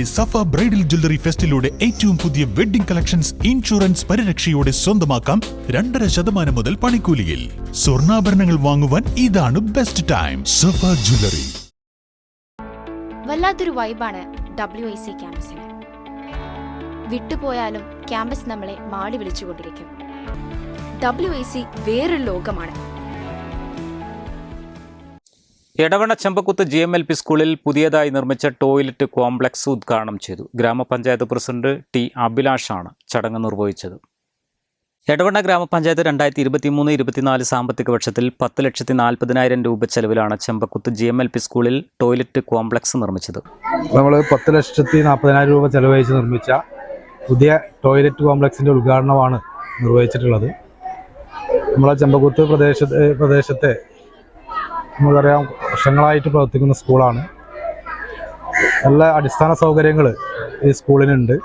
സഫ bridal jewellery ഫെസ്റ്റിലൂടെ ഏറ്റവും പുതിയ wedding collections insurance പരിരക്ഷയോടെ സ്വന്തമാക്കാം രണ്ടര ശതമാനം മുതൽ പണിക്കൂലിയിൽ. സ്വർണാഭരണങ്ങൾ വാങ്ങുവാൻ ഇതാണ് ബെസ്റ്റ് ടൈം സഫ ജ്വല്ലറി. വല്ലാത്തൊരു വൈബാണ് ഡബ്ല്യു ഐ സി ക്യാമ്പസിന് വിട്ടുപോയാലും ക്യാമ്പസ് നമ്മളെ മാടി വിളിച്ചുകൊണ്ടിരിക്കും. ഡബ്ല്യു ഐ സി വേറൊരു ലോകമാണ്. Edavanna Chembakkuthu G M L P സ്കൂളിൽ പുതിയതായി നിർമ്മിച്ച ടോയ്ലറ്റ് കോംപ്ലക്സ് ഉദ്ഘാടനം ചെയ്തു. ഗ്രാമപഞ്ചായത്ത് പ്രസിഡന്റ് ടി അഭിലാഷാണ് ചടങ്ങ് നിർവഹിച്ചത്. എടവണ്ണ ഗ്രാമപഞ്ചായത്ത് രണ്ടായിരത്തി ഇരുപത്തി മൂന്ന് ഇരുപത്തിനാല് സാമ്പത്തിക വർഷത്തിൽ പത്ത് ലക്ഷത്തി നാൽപ്പതിനായിരം രൂപ ചെലവിലാണ് Chembakkuthu G M L P സ്കൂളിൽ ടോയ്ലറ്റ് കോംപ്ലക്സ് നിർമ്മിച്ചത്. നമ്മൾ പത്ത് ലക്ഷത്തി നാൽപ്പതിനായിരം രൂപ ചെലവഴിച്ച് നിർമ്മിച്ച പുതിയ ടോയ്ലറ്റ് കോംപ്ലക്സിന്റെ ഉദ്ഘാടനമാണ് നിർവഹിച്ചിട്ടുള്ളത്. നമ്മളെ ചെമ്പക്കുത്ത് പ്രദേശത്തെ പ്രദേശത്തെ നമുക്കറിയാം വർഷങ്ങളായിട്ട് പ്രവർത്തിക്കുന്ന സ്കൂളാണ്. നല്ല അടിസ്ഥാന സൗകര്യങ്ങൾ ഈ സ്കൂളിനുണ്ട്.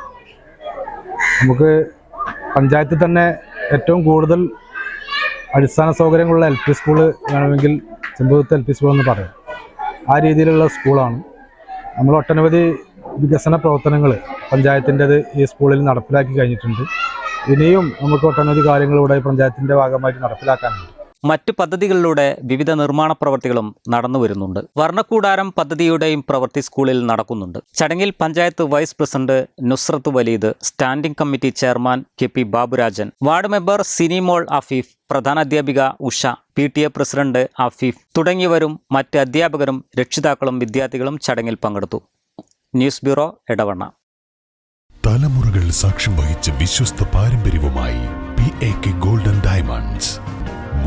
നമുക്ക് പഞ്ചായത്തിൽ തന്നെ ഏറ്റവും കൂടുതൽ അടിസ്ഥാന സൗകര്യങ്ങളുള്ള എൽ പി സ്കൂൾ വേണമെങ്കിൽ ചെമ്പകുത്ത് എൽ പി സ്കൂൾ എന്ന് പറയാം. ആ രീതിയിലുള്ള സ്കൂളാണ്. നമ്മൾ ഒട്ടനവധി വികസന പ്രവർത്തനങ്ങൾ പഞ്ചായത്തിന്റെത് ഈ സ്കൂളിൽ നടപ്പിലാക്കി കഴിഞ്ഞിട്ടുണ്ട്. ഇനിയും നമുക്ക് ഒട്ടനവധി കാര്യങ്ങൾ ഇവിടെ പഞ്ചായത്തിന്റെ ഭാഗമായിട്ട് നടപ്പിലാക്കാനുണ്ട്. മറ്റു പദ്ധതികളിലൂടെ വിവിധ നിർമ്മാണ പ്രവർത്തികളും നടന്നു വരുന്നുണ്ട്. വർണക്കൂടാരം പദ്ധതിയുടെയും പ്രവൃത്തി സ്കൂളിൽ നടക്കുന്നുണ്ട്. ചടങ്ങിൽ panchayat vice president Nusrath Waleed standing committee chairman K P Baburajan ward member Sinimol Afeef പ്രധാനാധ്യാപിക Usha P T A president Afeef തുടങ്ങിയവരും മറ്റ് അധ്യാപകരും രക്ഷിതാക്കളും വിദ്യാർത്ഥികളും ചടങ്ങിൽ പങ്കെടുത്തു. News bureau Edavanna. തലമുറകൾ സാക്ഷ്യം വഹിച്ച വിശ്വസ്ത പാരമ്പര്യവുമായി P A K golden diamonds.